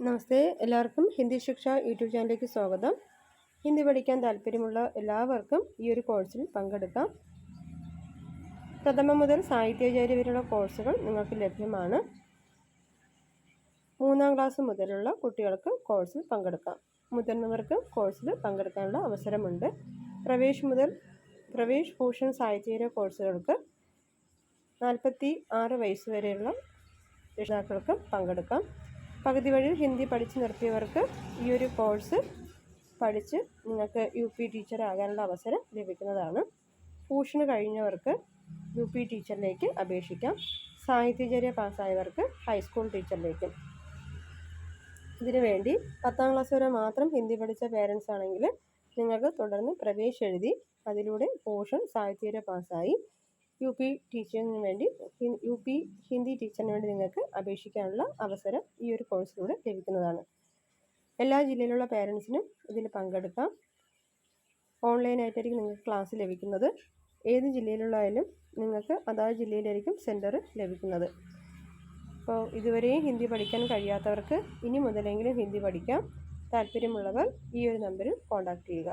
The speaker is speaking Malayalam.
നമസ്തേ എല്ലാവർക്കും ഹിന്ദി ശിക്ഷ യൂട്യൂബ് ചാനലിലേക്ക് സ്വാഗതം. ഹിന്ദി പഠിക്കാൻ താല്പര്യമുള്ള എല്ലാവർക്കും ഈ ഒരു കോഴ്സിൽ പങ്കെടുക്കാം. പ്രഥമം മുതൽ സാഹിത്യാചാര്യ വരെയുള്ള കോഴ്സുകൾ നിങ്ങൾക്ക് ലഭ്യമാണ്. മൂന്നാം ക്ലാസ് മുതലുള്ള കുട്ടികൾക്ക് കോഴ്സിൽ പങ്കെടുക്കാം. മുതിർന്നവർക്ക് കോഴ്സിൽ പങ്കെടുക്കാനുള്ള അവസരമുണ്ട്. പ്രവേശ് മുതൽ പ്രവേശ് ഭൂഷൺ സാഹിത്യചാര്യ കോഴ്സുകൾക്ക് നാൽപ്പത്തി ആറ് വയസ്സ് വരെയുള്ള രക്ഷിതാക്കൾക്ക് പങ്കെടുക്കാം. പകുതി വഴി ഹിന്ദി പഠിച്ച് നിർത്തിയവർക്ക് ഈ ഒരു കോഴ്സ് പഠിച്ച് നിങ്ങൾക്ക് യു പി ടീച്ചർ ആകാനുള്ള അവസരം ലഭിക്കുന്നതാണ്. ഭൂഷണ് കഴിഞ്ഞവർക്ക് യു പി ടീച്ചറിലേക്ക് അപേക്ഷിക്കാം. സാഹിത്യചര്യ പാസ്സായവർക്ക് ഹൈസ്കൂൾ ടീച്ചറിലേക്കും. ഇതിനു വേണ്ടി പത്താം ക്ലാസ് വരെ മാത്രം ഹിന്ദി പഠിച്ച പേരൻസ് ആണെങ്കിൽ നിങ്ങൾക്ക് തുടർന്ന് പ്രവേശം എഴുതി അതിലൂടെ പോഷൻ സാഹിത്യചര്യ പാസ്സായി യു പി ടീച്ചറിന് വേണ്ടി യു പി ഹിന്ദി ടീച്ചറിന് വേണ്ടി നിങ്ങൾക്ക് അപേക്ഷിക്കാനുള്ള അവസരം ഈ ഒരു കോഴ്സിലൂടെ ലഭിക്കുന്നതാണ്. എല്ലാ ജില്ലയിലുള്ള പേരൻസിനും ഇതിൽ പങ്കെടുക്കാം. ഓൺലൈനായിട്ടായിരിക്കും നിങ്ങൾക്ക് ക്ലാസ് ലഭിക്കുന്നത്. ഏത് ജില്ലയിലുള്ളതായാലും നിങ്ങൾക്ക് അതാത് ജില്ലയിലായിരിക്കും സെന്റർ ലഭിക്കുന്നത്. അപ്പോൾ ഇതുവരെയും ഹിന്ദി പഠിക്കാൻ കഴിയാത്തവർക്ക് ഇനി മുതലെങ്കിലും ഹിന്ദി പഠിക്കാം. താല്പര്യമുള്ളവർ ഈ ഒരു നമ്പറിൽ കോൺടാക്റ്റ് ചെയ്യുക.